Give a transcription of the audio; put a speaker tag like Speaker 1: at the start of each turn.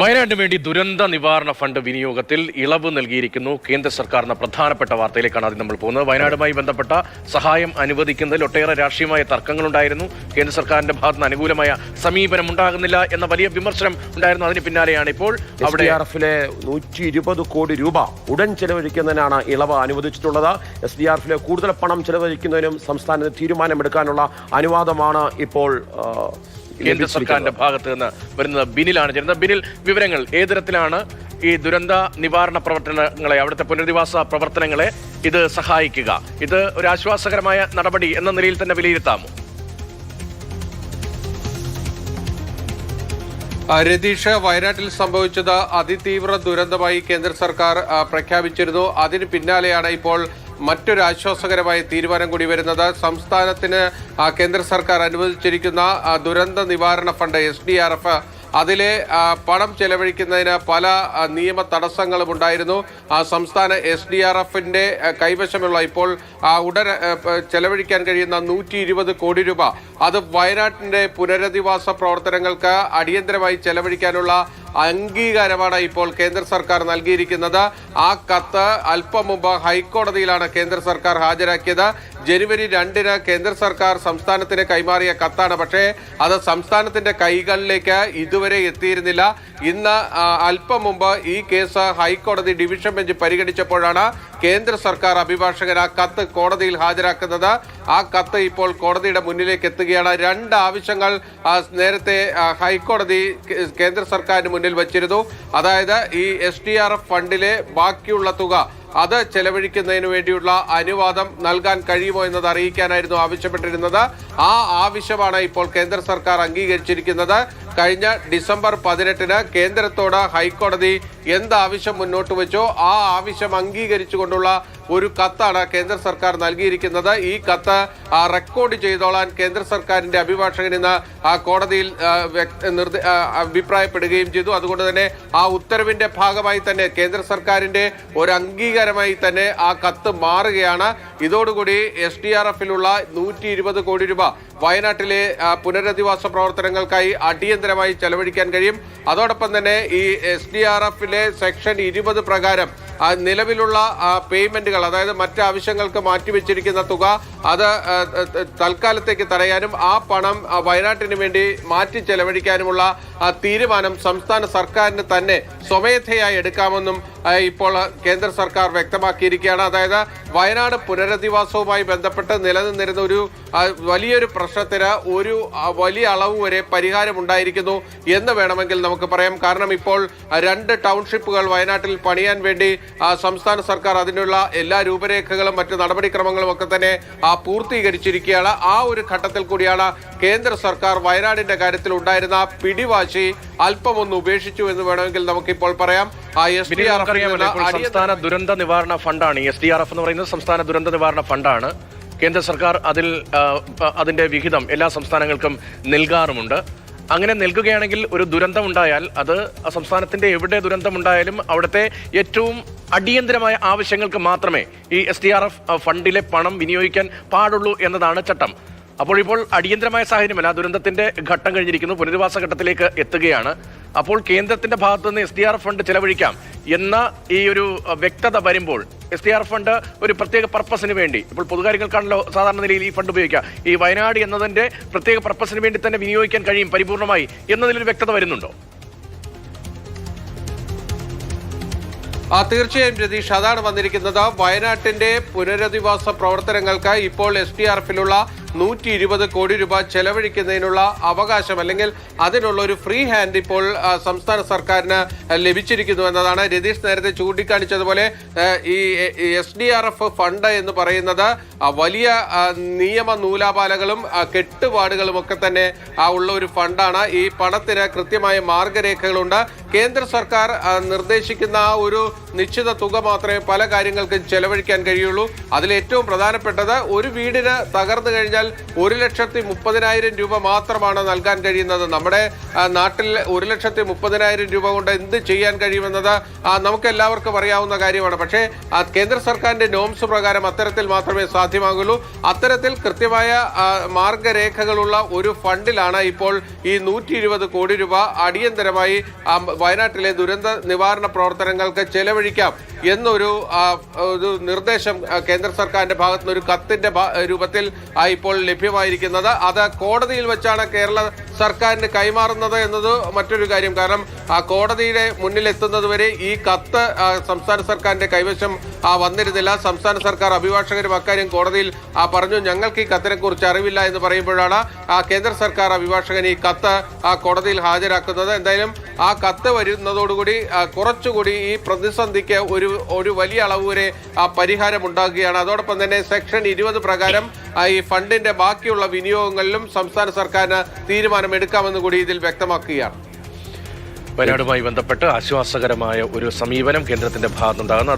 Speaker 1: വയനാടിന് വേണ്ടി ദുരന്ത നിവാരണ ഫണ്ട് വിനിയോഗത്തിൽ ഇളവ് നൽകിയിരിക്കുന്നു. കേന്ദ്ര സർക്കാരിന്റെ പ്രധാനപ്പെട്ട വാർത്തയിലേക്കാണ് ആദ്യം നമ്മൾ പോകുന്നത്. വയനാടുമായി ബന്ധപ്പെട്ട സഹായം അനുവദിക്കുന്നതിൽ ഒട്ടേറെ രാഷ്ട്രീയമായ തർക്കങ്ങളുണ്ടായിരുന്നു. കേന്ദ്ര സർക്കാരിന്റെ ഭാഗത്ത് നിന്ന് അനുകൂലമായ സമീപനം ഉണ്ടാകുന്നില്ല എന്ന വലിയ വിമർശനം ഉണ്ടായിരുന്നു. അതിന് പിന്നാലെയാണ് ഇപ്പോൾ അവിടെ
Speaker 2: നൂറ്റി ഇരുപത് കോടി രൂപ ഉടൻ ചെലവഴിക്കുന്നതിനാണ് ഇളവ് അനുവദിച്ചിട്ടുള്ളത്. എസ് ഡി ആർ എഫിലെ കൂടുതൽ പണം ചെലവഴിക്കുന്നതിനും സംസ്ഥാനത്ത് തീരുമാനമെടുക്കാനുള്ള അനുവാദമാണ് ഇപ്പോൾ
Speaker 1: കേന്ദ്ര സർക്കാരിന്റെ ഭാഗത്ത് നിന്ന് വരുന്നത് ബിനിലാണ് ചേരുന്നത്. ബിനിൽ വിവരങ്ങൾ ഏതരത്തിലാണ് തരത്തിലാണ്? ഈ ദുരന്ത നിവാരണ പ്രവർത്തനങ്ങളെ അവിടുത്തെ പുനരധിവാസ പ്രവർത്തനങ്ങളെ ഇത് സഹായിക്കുക. ഇത് ഒരു ആശ്വാസകരമായ നടപടി എന്ന നിലയിൽ തന്നെ വിലയിരുത്താമോ?
Speaker 3: രതീഷ് വയനാട്ടിൽ സംഭവിച്ചത് അതിതീവ്ര ദുരന്തമായി കേന്ദ്ര സർക്കാർ പ്രഖ്യാപിച്ചിരുന്നു. അതിന് പിന്നാലെയാണ് ഇപ്പോൾ മറ്റൊരു ആശ്വാസകരമായ തീരുമാനം കൂടി വരുന്നത് സംസ്ഥാനത്തിന് കേന്ദ്ര സർക്കാർ അനുവദിച്ചിരിക്കുന്ന ദുരന്ത നിവാരണ fund S D R F. അതിലെ പണം ചെലവഴിക്കുന്നതിന് പല നിയമ തടസ്സങ്ങളും ഉണ്ടായിരുന്നു. സംസ്ഥാന എസ് ഡി ആർ എഫിന്റെ കൈവശമുള്ള ഇപ്പോൾ ഉടൻ ചെലവഴിക്കാൻ കഴിയുന്ന നൂറ്റി ഇരുപത് കോടി രൂപ. അത് വയനാട്ടിന്റെ പുനരധിവാസ പ്രവർത്തനങ്ങൾക്ക് അടിയന്തരമായി ചെലവഴിക്കാനുള്ള അംഗീകാരമാണ് ഇപ്പോൾ കേന്ദ്ര സർക്കാർ നൽകിയിരിക്കുന്നത്. ആ കത്ത് അല്പം മുമ്പ് ഹൈക്കോടതിയിലാണ് കേന്ദ്ര സർക്കാർ ഹാജരാക്കിയത്. ജനുവരി രണ്ടിന് കേന്ദ്ര സർക്കാർ സംസ്ഥാനത്തിന് കൈമാറിയ കത്താണ്. പക്ഷേ അത് സംസ്ഥാനത്തിന്റെ കൈകളിലേക്ക് ഇതുവരെ എത്തിയിരുന്നില്ല. ഇന്ന് അല്പം മുമ്പ് ഈ കേസ് ഹൈക്കോടതി ഡിവിഷൻ ബെഞ്ച് പരിഗണിച്ചപ്പോഴാണ് കേന്ദ്ര സർക്കാർ അഭിഭാഷകൻ ആ കത്ത് കോടതിയിൽ ഹാജരാക്കുന്നത്. ആ കത്ത് ഇപ്പോൾ കോടതിയുടെ മുന്നിലേക്ക് എത്തുകയാണ്. രണ്ട് ആവശ്യങ്ങൾ നേരത്തെ ഹൈക്കോടതി കേന്ദ്ര സർക്കാരിന് മുന്നിൽ വച്ചിരുന്നു. അതായത് ഈ എസ് ഡി ആർ എഫ് ഫണ്ടിലെ ബാക്കിയുള്ള തുക അത് ചെലവഴിക്കുന്നതിന് വേണ്ടിയുള്ള അനുവാദം നൽകാൻ കഴിയുമോ എന്നത് അറിയിക്കാനായിരുന്നു ആവശ്യപ്പെട്ടിരുന്നത്. ആ ആവശ്യമാണ് ഇപ്പോൾ കേന്ദ്ര സർക്കാർ അംഗീകരിച്ചിരിക്കുന്നത്. കഴിഞ്ഞ ഡിസംബർ പതിനെട്ടിന് കേന്ദ്രത്തോട് ഹൈക്കോടതി എന്ത് ആവശ്യം മുന്നോട്ട് വെച്ചോ ആ ആവശ്യം അംഗീകരിച്ചുകൊണ്ടുള്ള ഒരു കത്താണ് കേന്ദ്ര സർക്കാർ നൽകിയിരിക്കുന്നത്. ഈ കത്ത് റെക്കോർഡ് ചെയ്തോളാൻ കേന്ദ്ര സർക്കാരിന്റെ അഭിഭാഷകൻ ഇന്ന് കോടതിയിൽ അഭിപ്രായപ്പെടുകയും ചെയ്തു. അതുകൊണ്ട് തന്നെ ആ ഉത്തരവിന്റെ ഭാഗമായി തന്നെ കേന്ദ്ര സർക്കാരിന്റെ ഒരു അംഗീകാരമായി തന്നെ ആ കത്ത് മാറുകയാണ്. ഇതോടുകൂടി എസ് ഡി ആർ എഫിലുള്ള നൂറ്റി ഇരുപത് കോടി രൂപ വയനാട്ടിലെ പുനരധിവാസ പ്രവർത്തനങ്ങൾക്കായി അടിയന്തരമായി ചെലവഴിക്കാൻ കഴിയും. അതോടൊപ്പം തന്നെ ഈ എസ് ഡി ആർ എഫിലെ സെക്ഷൻ ഇരുപത് പ്രകാരം നിലവിലുള്ള പേയ്മെന്റുകൾ അതായത് മറ്റ് ആവശ്യങ്ങൾക്ക് മാറ്റിവെച്ചിരിക്കുന്ന തുക അത് തൽക്കാലത്തേക്ക് തടയാനും ആ പണം വയനാട്ടിന് വേണ്ടി മാറ്റി ചെലവഴിക്കാനുമുള്ള തീരുമാനം സംസ്ഥാന സർക്കാരിന് തന്നെ സ്വമേധയായി എടുക്കാമെന്നും ഇപ്പോൾ കേന്ദ്ര സർക്കാർ വ്യക്തമാക്കിയിരിക്കുകയാണ്. അതായത് വയനാട് പുനരധിവാസവുമായി ബന്ധപ്പെട്ട് നിലനിന്നിരുന്ന ഒരു വലിയൊരു പ്രശ്നത്തിന് ഒരു വലിയ അളവ് വരെ പരിഹാരം ഉണ്ടായിരിക്കുന്നു എന്ന് വേണമെങ്കിൽ നമുക്ക് പറയാം. കാരണം ഇപ്പോൾ രണ്ട് ടൗൺഷിപ്പുകൾ വയനാട്ടിൽ പണിയാൻ വേണ്ടി സംസ്ഥാന സർക്കാർ അതിനുള്ള എല്ലാ രൂപരേഖകളും മറ്റ് നടപടിക്രമങ്ങളും ഒക്കെ തന്നെ പൂർത്തീകരിച്ചിരിക്കുകയാണ്. ആ ഒരു ഘട്ടത്തിൽ കൂടിയാണ് കേന്ദ്ര സർക്കാർ വയനാടിന്റെ കാര്യത്തിൽ ഉണ്ടായിരുന്ന പിടിവാശി അല്പമൊന്ന് ഉപേക്ഷിച്ചു എന്ന് വേണമെങ്കിൽ നമുക്കിപ്പോൾ പറയാം. എസ് ഡി
Speaker 1: ആർ
Speaker 3: ആർ
Speaker 1: നമുക്കറിയാമല്ലോ ഇപ്പോൾ സംസ്ഥാന ദുരന്ത നിവാരണ ഫണ്ടാണ് എസ് ഡി ആർ എഫ് എന്ന് പറയുന്നത് സംസ്ഥാന ദുരന്ത നിവാരണ ഫണ്ടാണ്. കേന്ദ്ര സർക്കാർ അതിൽ അതിന്റെ വിഹിതം എല്ലാ സംസ്ഥാനങ്ങൾക്കും നൽകാറുമുണ്ട്. അങ്ങനെ നൽകുകയാണെങ്കിൽ ഒരു ദുരന്തം ഉണ്ടായാൽ അത് സംസ്ഥാനത്തിന്റെ എവിടെ ദുരന്തം ഉണ്ടായാലും അവിടുത്തെ ഏറ്റവും അടിയന്തരമായ ആവശ്യങ്ങൾക്ക് മാത്രമേ ഈ എസ് ഡി ആർ എഫ് ഫണ്ടിലെ പണം വിനിയോഗിക്കാൻ പാടുള്ളൂ എന്നതാണ് ചട്ടം. അപ്പോൾ ഇപ്പോൾ അടിയന്തരമായ സാഹചര്യമല്ല ദുരന്തത്തിന്റെ ഘട്ടം കഴിഞ്ഞിരിക്കുന്നു പുനരധിവാസ ഘട്ടത്തിലേക്ക് എത്തുകയാണ്. അപ്പോൾ കേന്ദ്രത്തിന്റെ ഭാഗത്തുനിന്ന് എസ് ഡി ആർ ഫണ്ട് ചെലവഴിക്കാം. എന്ന ഈ ഒരു വ്യക്തത വരുമ്പോൾ എസ് ടി ആർ ഫണ്ട് ഒരു പ്രത്യേക പർപ്പസിന് വേണ്ടി ഇപ്പോൾ പൊതുകാര്യങ്ങൾക്കാണല്ലോ സാധാരണ നിലയിൽ ഈ ഫണ്ട് ഉപയോഗിക്കുക ഈ വയനാട് എന്നതിന്റെ പ്രത്യേക പർപ്പസിന് വേണ്ടി തന്നെ വിനിയോഗിക്കാൻ കഴിയും പരിപൂർണമായി എന്നതിലൊരു വ്യക്തത വരുന്നുണ്ടോ?
Speaker 3: ആ തീർച്ചയായും രതീഷ് അതാണ് വന്നിരിക്കുന്നത്. വയനാട്ടിന്റെ പുനരധിവാസ പ്രവർത്തനങ്ങൾക്ക് ഇപ്പോൾ എസ് ടി ആർ എഫിലുള്ള നൂറ്റി ഇരുപത് കോടി രൂപ ചെലവഴിക്കുന്നതിനുള്ള അവകാശം അല്ലെങ്കിൽ അതിനുള്ള ഒരു ഫ്രീ ഹാൻഡ് ഇപ്പോൾ സംസ്ഥാന സർക്കാരിന് ലഭിച്ചിരിക്കുന്നു എന്നതാണ് രതീഷ് നേരത്തെ ചൂണ്ടിക്കാണിച്ചതുപോലെ ഈ S D R F fund എന്ന് പറയുന്നത് വലിയ നിയമ നൂലാപാലകളും കെട്ടുപാടുകളും ഒക്കെ തന്നെ ഉള്ള ഒരു ഫണ്ടാണ് ഈ പണത്തിന് കൃത്യമായ മാർഗരേഖകളുണ്ട്. കേന്ദ്ര സർക്കാർ നിർദ്ദേശിക്കുന്ന ആ ഒരു നിശ്ചിത തുക മാത്രമേ പല കാര്യങ്ങൾക്കും ചെലവഴിക്കാൻ കഴിയുള്ളൂ. അതിൽ ഏറ്റവും പ്രധാനപ്പെട്ടത് ഒരു വീടിന് തകർന്നു കഴിഞ്ഞാൽ ഒരു ലക്ഷത്തി മുപ്പതിനായിരം രൂപ മാത്രമാണ് നൽകാൻ കഴിയുന്നത്. നമ്മുടെ നാട്ടിൽ ഒരു ലക്ഷത്തി മുപ്പതിനായിരം രൂപ കൊണ്ട് എന്ത് ചെയ്യാൻ കഴിയുമെന്നത് നമുക്ക് എല്ലാവർക്കും അറിയാവുന്ന കാര്യമാണ്. പക്ഷേ കേന്ദ്ര സർക്കാരിന്റെ നോംസ് പ്രകാരം അത്തരത്തിൽ മാത്രമേ സാധ്യമാകുള്ളൂ. അത്തരത്തിൽ കൃത്യമായ മാർഗരേഖകളുള്ള ഒരു ഫണ്ടിലാണ് ഇപ്പോൾ ഈ നൂറ്റി കോടി രൂപ അടിയന്തരമായി വയനാട്ടിലെ ദുരന്ത നിവാരണ പ്രവർത്തനങ്ങൾക്ക് ചെലവഴിക്കാം എന്നൊരു ഒരു നിർദ്ദേശം കേന്ദ്ര സർക്കാരിന്റെ ഭാഗത്തുനിന്ന് ഒരു കത്തിന്റെ രൂപത്തിൽ ഇപ്പോൾ ലഭ്യമായിരിക്കുന്നത്. അത് കോടതിയിൽ വെച്ചാണ് കേരള സർക്കാരിന് കൈമാറുന്നത് എന്നത് മറ്റൊരു കാര്യം. കാരണം ആ കോടതിയുടെ മുന്നിലെത്തുന്നതുവരെ വരെ ഈ കത്ത് സംസ്ഥാന സർക്കാരിന്റെ കൈവശം വന്നിരുന്നില്ല. സംസ്ഥാന സർക്കാർ അഭിഭാഷകരും അക്കാര്യം കോടതിയിൽ പറഞ്ഞു. ഞങ്ങൾക്ക് ഈ കത്തിനെ കുറിച്ച് അറിവില്ല എന്ന് പറയുമ്പോഴാണ് കേന്ദ്ര സർക്കാർ അഭിഭാഷകൻ ഈ കത്ത് കോടതിയിൽ ഹാജരാക്കുന്നത്. എന്തായാലും ആ കത്ത് വരുന്നതോടുകൂടി ആ, കുറച്ചുകൂടി ഈ പ്രതിസന്ധിക്ക് ഒരു ഒരു വലിയ അളവ് വരെ പരിഹാരം ഉണ്ടാകുകയാണ് അതോടൊപ്പം തന്നെ സെക്ഷൻ ഇരുപത് പ്രകാരം ഈ ഫണ്ടിന്റെ ബാക്കിയുള്ള വിനിയോഗങ്ങളിലും സംസ്ഥാന സർക്കാരിന് തീരുമാനമെടുക്കാമെന്ന് കൂടി ഇതിൽ വ്യക്തമാക്കുകയാണ്.
Speaker 1: വയനാടുമായി ബന്ധപ്പെട്ട് ആശ്വാസകരമായ ഒരു സമീപനം കേന്ദ്രത്തിന്റെ ഭാഗത്തുനിന്നുണ്ടാകുന്നു.